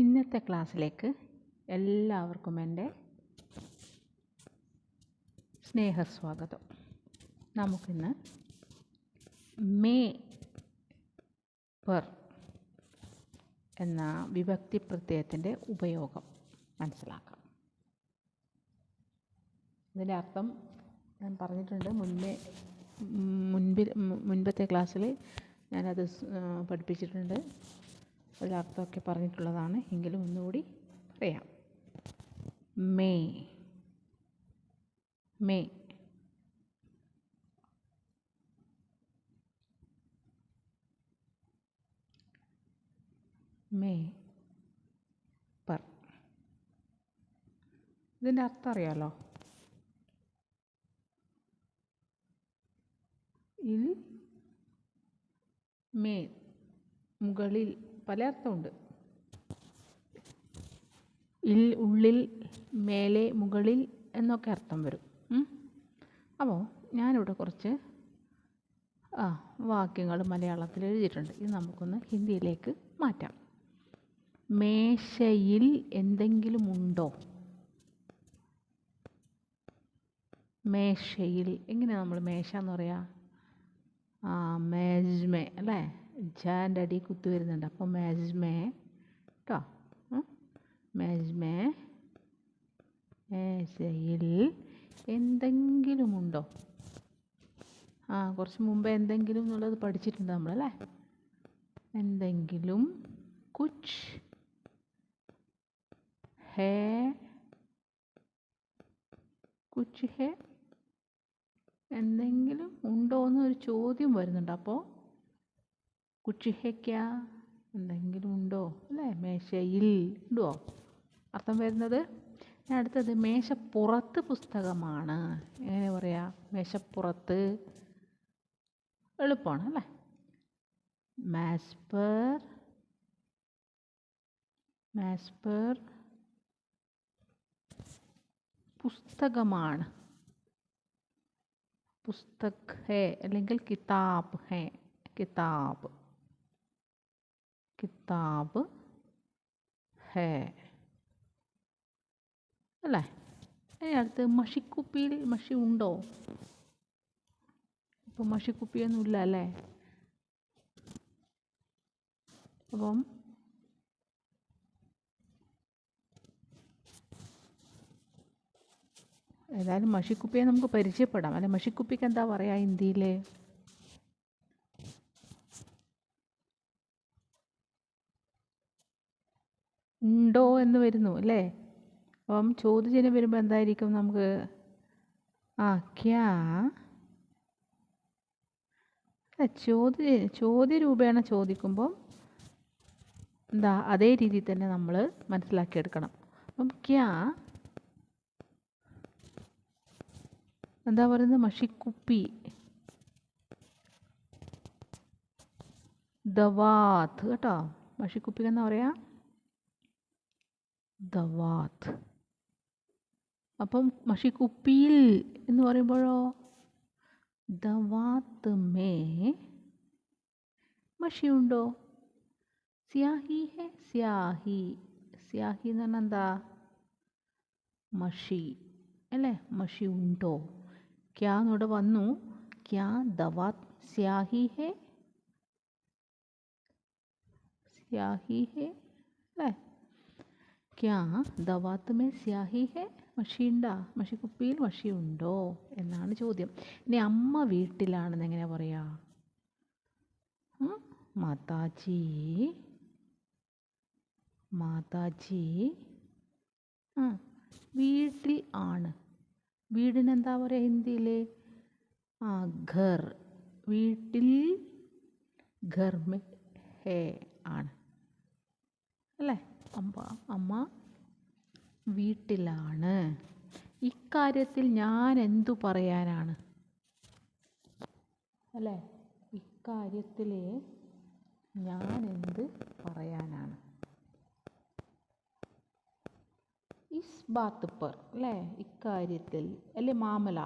ഇന്നത്തെ ക്ലാസ്സിലേക്ക് എല്ലാവർക്കും എന്റെ സ്നേഹസ്വാഗതം. നമുക്കിന്ന് മേ പെർ എന്ന വിഭക്തി പ്രത്യയത്തിന്റെ ഉപയോഗം മനസ്സിലാക്കാം. ഇതിന്റെ അർത്ഥം ഞാൻ പറഞ്ഞിട്ടുണ്ട് മുന്നേ മുൻപിൽ മുൻപത്തെ ക്ലാസ്സിൽ ഞാനത് പഠിപ്പിച്ചിട്ടുണ്ട്. അതിൽ അർത്ഥമൊക്കെ പറഞ്ഞിട്ടുള്ളതാണ്. എങ്കിലും ഒന്നുകൂടി പറയാം. മേ മേ മേ പർ. ഇതിന്റെ അർത്ഥം അറിയാലോ? ഇൽ മേ മുകളിൽ. പല അർത്ഥമുണ്ട് ഇൽ ഉള്ളിൽ മേലെ മുകളിൽ എന്നൊക്കെ അർത്ഥം വരും. അപ്പോൾ ഞാനിവിടെ കുറച്ച് ആ വാക്യങ്ങൾ മലയാളത്തിൽ എഴുതിയിട്ടുണ്ട്. ഇത് നമുക്കൊന്ന് ഹിന്ദിയിലേക്ക് മാറ്റാം. മേശയിൽ എന്തെങ്കിലും ഉണ്ടോ? മേശയിൽ എങ്ങനെയാണ് നമ്മൾ മേശ എന്ന് പറയുക ആ മേജ്മേ അല്ലേ? ജാന്റെ അടി കുത്തു വരുന്നുണ്ട്. അപ്പോൾ മേജ്മേ കേട്ടോ മാജ്മേ മേശയിൽ എന്തെങ്കിലുമുണ്ടോ ആ കുറച്ച് മുമ്പ് എന്തെങ്കിലും എന്നുള്ളത് പഠിച്ചിട്ടുണ്ട് നമ്മളല്ലേ എന്തെങ്കിലും കുച്ച് ഹേ കുച്ച് ഹേ എന്തെങ്കിലും ഉണ്ടോ എന്നൊരു ചോദ്യം വരുന്നുണ്ട്. അപ്പോൾ ക്യാ എന്തെങ്കിലും ഉണ്ടോ? അല്ലേ? മേശയിൽ ഉണ്ടോ? അർത്ഥം വരുന്നത്? അടുത്തത് മേശപ്പുറത്ത് പുസ്തകമാണ്. എങ്ങനെ പറയാ? മേശപ്പുറത്ത് എളുപ്പമാണ് അല്ലേ? മാസ്പർ മാസ്പർ പുസ്തകമാണ്. പുസ്തക് ഹേ അല്ലെങ്കിൽ കിതാബ് ഹേ കിതാബ്. കിതാബ് ഹേ. അല്ലേ? ഇനി അടുത്ത് മഷിക്കുപ്പിയിൽ മഷി ഉണ്ടോ? ഇപ്പം മഷിക്കുപ്പിയൊന്നും ഇല്ല അല്ലേ? അപ്പം ഏതായാലും മഷിക്കുപ്പിയെ നമുക്ക് പരിചയപ്പെടാം. അല്ലെ മഷിക്കുപ്പിക്ക് എന്താ പറയുക ഹിന്ദിയിൽ ഉണ്ടോ എന്ന് വരുന്നു അല്ലേ? അപ്പം ചോദ്യചിഹ്നം വരുമ്പോൾ എന്തായിരിക്കും നമുക്ക്? ആ ക്യാ. ചോദ്യ ചോദ്യരൂപേണ ചോദിക്കുമ്പം എന്താ അതേ രീതിയിൽ തന്നെ നമ്മൾ മനസ്സിലാക്കിയെടുക്കണം. അപ്പം ക്യാ. എന്താ പറയുന്നത്? മഷിക്കുപ്പി. ദവാത്ത് കേട്ടോ? മഷിക്കുപ്പി എന്നാ പറയാ? ദവാത്ത് അപ്പം മഷിക്കുപ്പിയിൽ എന്ന് പറയുമ്പോഴോ? ദവാത്ത് മേ മഷിയുണ്ടോ സ്യാഹി ഹെ സ്യാഹി. സ്യാഹി എന്ന് പറഞ്ഞാൽ എന്താ? മഷി. അല്ലേ? മഷി ഉണ്ടോ? ക്യാ എന്നിവിടെ വന്നു. ക്യാ ദവാത്ത് സ്യാഹി ഹെ? സ്യാഹി ഹെ? അല്ലേ? ക്യാ ദവാത്ത് മേ സ്യാഹി ഹെ മഷിയുണ്ടാ മഷിക്കുപ്പിയിൽ മഷിയുണ്ടോ എന്നാണ് ചോദ്യം. ഇനി അമ്മ വീട്ടിലാണെന്ന് എങ്ങനെ പറയാ? മാതാജി മാതാജി ആ വീട്ടിൽ ആണ്. വീടിനെന്താ പറയുക ഹിന്ദിയിൽ ആ ഘർ. വീട്ടിൽ ഘർ ഹേ ആണ്. അല്ലേ? അമ്മ അമ്മ വീട്ടിലാണ്. ഇക്കാര്യത്തിൽ ഞാൻ എന്തു പറയാനാണ്? അല്ലേ? ഇക്കാര്യത്തിൽ ഞാൻ എന്ത് പറയാനാണ്? ഇസ് ബാത്ത് പർ അല്ലേ? ഇക്കാര്യത്തിൽ അല്ലേ മാമല?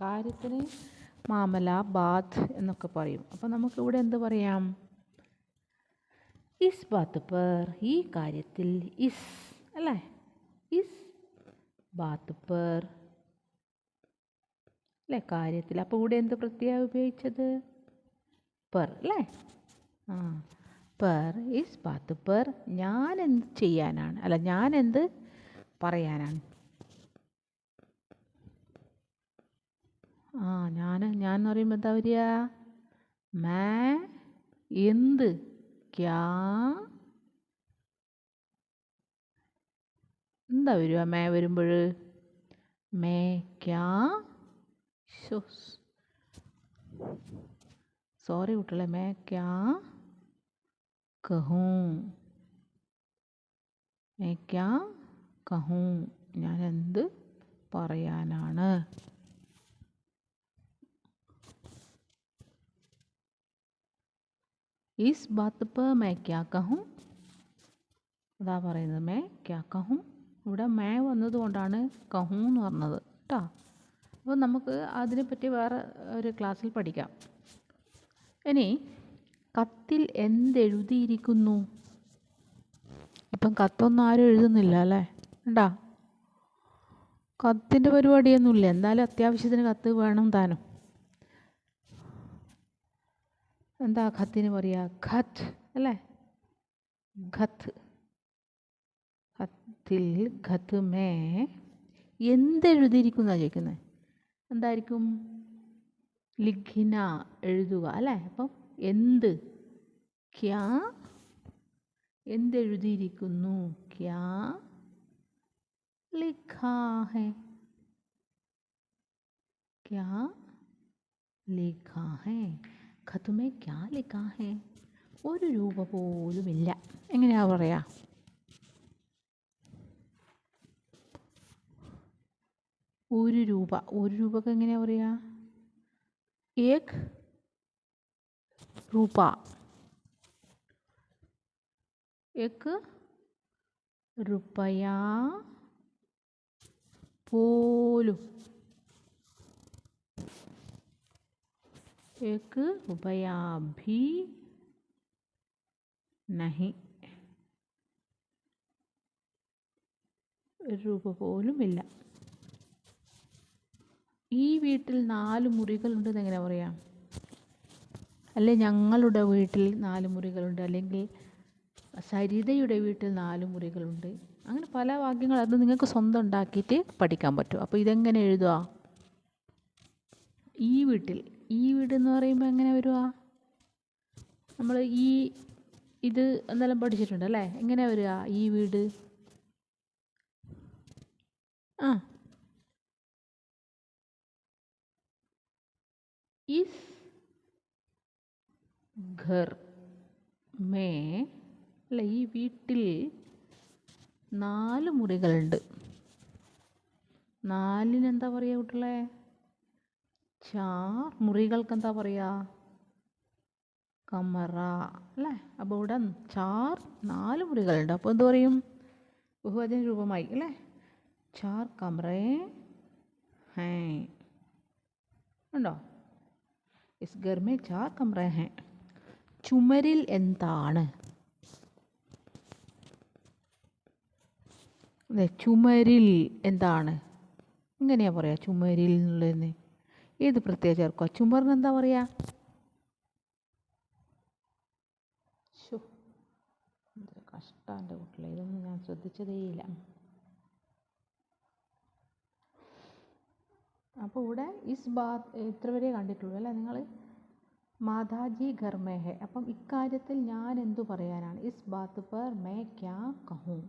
കാര്യത്തിന് മാമല ബാത്ത് എന്നൊക്കെ പറയും. അപ്പോൾ നമുക്കിവിടെ എന്ത് പറയാം? ഇസ് ബാത്ത് പർ ഈ കാര്യത്തിൽ ഇസ് അല്ലേ? ഇസ് ബാത്ത് പർ. അല്ലേ കാര്യത്തിൽ. അപ്പോൾ ഇവിടെ എന്ത് പ്രത്യേകം ഉപയോഗിച്ചത്? പെർ അല്ലേ? ആ പെർ ഇസ് ബാത്ത് പെർ. ഞാൻ എന്ത് ചെയ്യാനാണ്? അല്ല ഞാൻ എന്ത് പറയാനാണ്? ആ ഞാൻ ഞാൻ എന്ന് പറയുമ്പോൾ എന്താ വരിക? മാ എന്ത്? ക്യാ എന്താ വരിക മേ വരുമ്പോൾ മേ ക്യാ? സോറി കുട്ടികളെ മേ ക്യാ? കഹൂँ. മേ ക്യാ? ഞാൻ എന്ത് പറയാനാണ്? ഇസ് बात पर മേ ക്യാ कहूँ? അതാ പറയുന്നത് മേ ക്യാ കഹൂँ ഇവിടെ മേ വന്നതുകൊണ്ടാണ് കഹും എന്ന് പറഞ്ഞത് കേട്ടോ അപ്പോൾ നമുക്ക് അതിനെപ്പറ്റി വേറെ ഒരു ക്ലാസ്സിൽ പഠിക്കാം. ഇനി കത്തിൽ എന്തെഴുതിയിരിക്കുന്നു? ഇപ്പം കത്തൊന്നും ആരും എഴുതുന്നില്ല അല്ലേ? ഉണ്ടാ കത്തിന്റെ പരിപാടിയൊന്നുമില്ല. എന്തായാലും അത്യാവശ്യത്തിന് കത്ത് വേണം താനും. എന്താ ഖത്തിന് പറയുക ഖത്ത് അല്ലേ? ഖത്ത് ഖത്തിൽ ഖത്ത് മേ. എന്തെഴുതിയിരിക്കുന്ന ചോദിക്കുന്നത് എന്തായിരിക്കും? ലിഖിന എഴുതുക അല്ലേ? അപ്പം എന്ത്? ക്യാ? എന്തെഴുതിയിരിക്കുന്നു? ക്യാ? ലിഖാ ഹെ ക്യാ? ലിഖാ ഹെ ഖത്തുമേ ക്യാ ലിഖാ ഹെ ഒരു രൂപ പോലുമില്ല എങ്ങനെയാ പറയാ ഒരു രൂപ ഒരു രൂപക്ക് എങ്ങനെയാ പറയാ ഏക് രൂപ एक रुपया പോലും एक रुपया भी नहीं ഒരു രൂപ പോലും ഇല്ല ഈ വീട്ടിൽ നാല് മുറികളുണ്ടെന്ന് എങ്ങനെ പറയാം അല്ലെ ഞങ്ങളുടെ വീട്ടിൽ നാല് മുറികളുണ്ട് അല്ലെങ്കിൽ സരിതയുടെ വീട്ടിൽ നാല് മുറികളുണ്ട് അങ്ങനെ പല വാക്യങ്ങൾ അത് നിങ്ങൾക്ക് സ്വന്തം ഉണ്ടാക്കിയിട്ട് പഠിക്കാൻ പറ്റും അപ്പോൾ ഇതെങ്ങനെ എഴുതുക ഈ വീട്ടിൽ ഈ വീട് എന്ന് പറയുമ്പോൾ എങ്ങനെ വരുക നമ്മൾ ഈ ഇത് എന്തെല്ലാം പഠിച്ചിട്ടുണ്ട് അല്ലേ എങ്ങനെ വരിക ഈ വീട്? ആ. ഇസ് ഘർ മേ അല്ല ഈ വീട്ടിൽ നാല് മുറികളുണ്ട്. നാലിന് എന്താ പറയുക കുട്ടികളെ? ചാർ മുറികൾക്ക് എന്താ പറയുക കമറ അല്ലേ? അപ്പോൾ ഇവിടെ ചാർ നാല് മുറികളുണ്ട്. അപ്പോൾ എന്ത് പറയും? ബഹുവചന രൂപമായി അല്ലേ? ചാർ കമറേ ഹേ. ഉണ്ടോ? ഇസ് ഗർമേ ചാർ കമറേ ഹേ. ചുമരിൽ എന്താണ്? അതെ ചുമരിൽ എന്താണ്? എങ്ങനെയാ പറയാ ചുമരിൽ എന്നുള്ളതെന്ന് ഏത് പ്രത്യേക ചേർക്കുക ചുമറിന് എന്താ പറയാ? ശോ എന്തൊരു കഷ്ടം എന്റെ കുട്ടികളെ. ഇതൊന്നും ഞാൻ ശ്രദ്ധിച്ചതേയില്ല. അപ്പോൾ ഇവിടെ ഇസ് ബാത് ഇത്ര വരെ കണ്ടിട്ടുള്ളൂ അല്ലേ നിങ്ങൾ? മാതാജി ഖർമേഹെ മേ ഹെ അപ്പം ഇക്കാര്യത്തിൽ ഞാൻ എന്തു പറയാനാണ്? ഇസ് ബാത്ത് പർ മേ ക്യാ കഹും.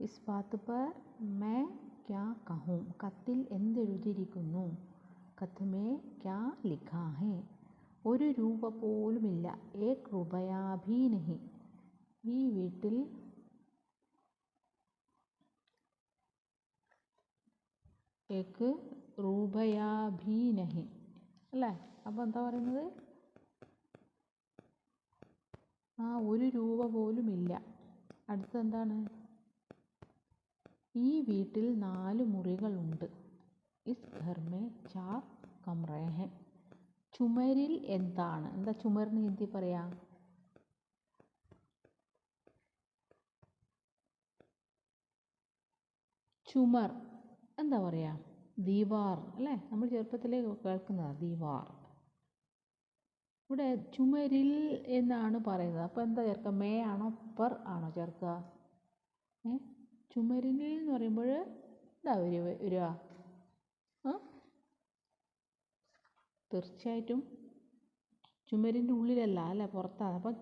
ഇസ് ബാത്ത് പർ മേ ക്യാ കഹും? കത്തിൽ എന്തെഴുതിയിരിക്കുന്നു? കത്ത് മേ ക്യാ ലിഖാ ഹേ. ഒരു രൂപ പോലുമില്ല. ഏക് രൂപയാഭി നഹി ഈ വീട്ടിൽ ഏക്ക് രൂപയാഭി നഹി അല്ലേ? അപ്പോൾ എന്താ പറയുന്നത്? ആ ഒരു രൂപ പോലുമില്ല. അടുത്തെന്താണ് ഈ വീട്ടിൽ നാല് മുറികളുണ്ട്. ഇസ് ഘർ മേ ചാർ കമ്രേ ഹെ ചുമരിൽ എന്താണ്? എന്താ ചുമരിന് ഹിന്ദി പറയാ? ചുമർ. എന്താ പറയാ? ദീവാർ. അല്ലേ? നമ്മൾ ചെറുപ്പത്തിലേ കേൾക്കുന്നതാണ് ദീവാർ. ഇവിടെ ചുമരിൽ എന്നാണ് പറയുന്നത്. അപ്പോൾ എന്താ ചേർക്കുക മേ ആണോ? പർ ആണോ ചേർക്കുക ഏ ചുമരിൽ എന്ന് പറയുമ്പോൾ ഇതാ ഒരു ഒരു ആ? തീർച്ചയായിട്ടും ചുമരിന്റെ ഉള്ളിലല്ല അല്ല? പുറത്താണ്. അപ്പം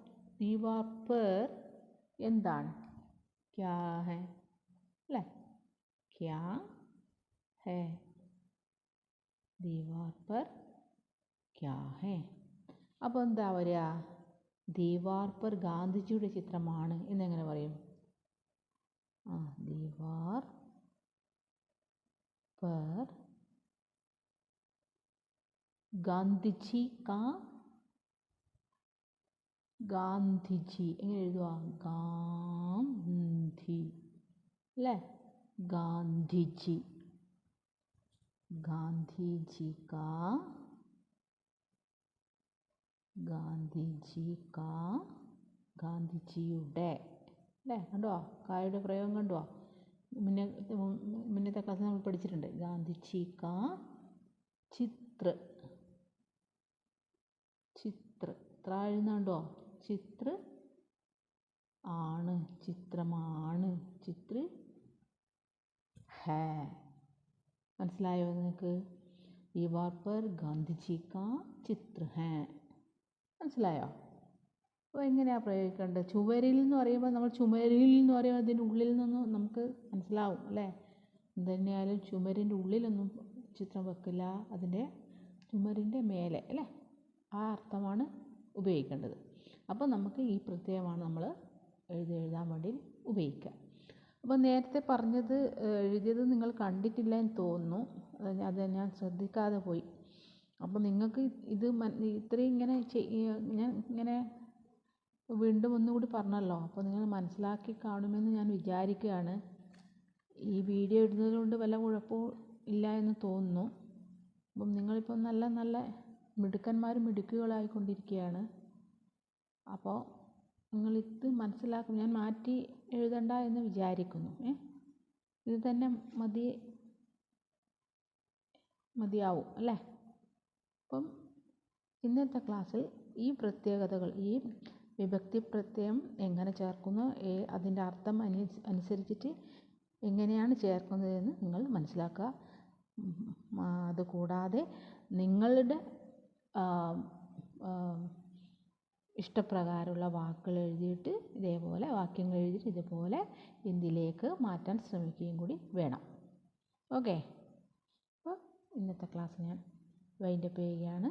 ദീവാർ പേർ എന്താണ്? ക്യാ ഹെ. അല്ലേ? ക്യാ ഹേ. ദീവാർ പർ ക്യാ ഹേ. അപ്പോൾ എന്താ വരിക? ദീവാർ ഗാന്ധിജിയുടെ ചിത്രമാണ് എന്നെങ്ങനെ പറയും? ദീവാർ पर ഗാന്ധിജി കാ ഗാന്ധിജി എങ്ങനെ എഴുതുക ഗാന്ധി. അല്ലേ ഗാന്ധിജി. ഗാന്ധിജി കാ ഗാന്ധിജി കാ ഗാന്ധിജിയുടെ. അല്ലേ കണ്ടോ? കായുടെ പ്രയോഗം കണ്ടോ മുന്നേ മുന്നത്തെ ക്ലാസ്സിൽ നമ്മൾ പഠിച്ചിട്ടുണ്ട്. ഗാന്ധിജി കാ ചിത്ര. ചിത്ര. ഇത്ര എഴുതുന്നുണ്ടോ ചിത്ര ആണ്. ചിത്രമാണ്. ചിത്ര ഹേ. മനസ്സിലായോ നിങ്ങൾക്ക് ഈ पर ഗാന്ധിജി കാ ചിത്ര ഹേ. മനസ്സിലായോ? അപ്പോൾ എങ്ങനെയാണ് പ്രയോഗിക്കേണ്ടത്? ചുവരിൽ എന്ന് പറയുമ്പോൾ നമ്മൾ ചുമരിൽ എന്ന് പറയുമ്പോൾ അതിന്റെ ഉള്ളിൽ നിന്ന് നമുക്ക് മനസ്സിലാവും അല്ലേ? എന്തുതന്നെയായാലും ചുമരിന്റെ ഉള്ളിലൊന്നും ചിത്രം വെക്കില്ല അതിന്റെ ചുമരിന്റെ മേലെ അല്ലേ? ആ അർത്ഥമാണ് ഉപയോഗിക്കേണ്ടത്. അപ്പോൾ നമുക്ക് ഈ പ്രത്യയമാണ് നമ്മൾ എഴുതി എഴുതാൻ വേണ്ടി ഉപയോഗിക്കുക. അപ്പോൾ നേരത്തെ പറഞ്ഞത് എഴുതിയത് നിങ്ങൾ കണ്ടിട്ടില്ല എന്ന് തോന്നുന്നു. അത് ഞാൻ ശ്രദ്ധിക്കാതെ പോയി. അപ്പോൾ നിങ്ങൾക്ക് ഇത് ഇത്രയും ഇങ്ങനെ ഞാൻ ഇങ്ങനെ വീണ്ടും ഒന്നുകൂടി പറഞ്ഞല്ലോ. അപ്പോൾ നിങ്ങൾ മനസ്സിലാക്കി കാണുമെന്ന് ഞാൻ വിചാരിക്കുകയാണ്. ഈ വീഡിയോ ഇടുന്നത് കൊണ്ട് വല്ല കുഴപ്പവും ഇല്ല എന്ന് തോന്നുന്നു. അപ്പം നിങ്ങളിപ്പോൾ നല്ല നല്ല മിടുക്കന്മാരും മിടുക്കുകളായിക്കൊണ്ടിരിക്കുകയാണ് അപ്പോൾ നിങ്ങളിത് മനസ്സിലാക്കും. ഞാൻ മാറ്റി എഴുതണ്ട എന്ന് വിചാരിക്കുന്നു. ഏ? ഇത് തന്നെ മതി മതിയാവും അല്ലേ? അപ്പം ഇന്നത്തെ ക്ലാസ്സിൽ ഈ പ്രത്യേകതകൾ ഈ വിഭക്തി പ്രത്യയം എങ്ങനെ ചേർക്കുന്നു? അതിന്റെ അർത്ഥം അനു അനുസരിച്ചിട്ട് എങ്ങനെയാണ് ചേർക്കുന്നതെന്ന് നിങ്ങൾ മനസ്സിലാക്കുക. അതുകൂടാതെ നിങ്ങളുടെ ഇഷ്ടപ്രകാരമുള്ള വാക്കുകൾ എഴുതിയിട്ട് ഇതേപോലെ വാക്യങ്ങൾ എഴുതിയിട്ട് ഇതുപോലെ ഹിന്ദിയിലേക്ക് മാറ്റാൻ ശ്രമിക്കുകയും കൂടി വേണം. ഓക്കെ? അപ്പോൾ ഇന്നത്തെ ക്ലാസ് ഞാൻ വൈൻഡപ്പ് ചെയ്യുകയാണ്.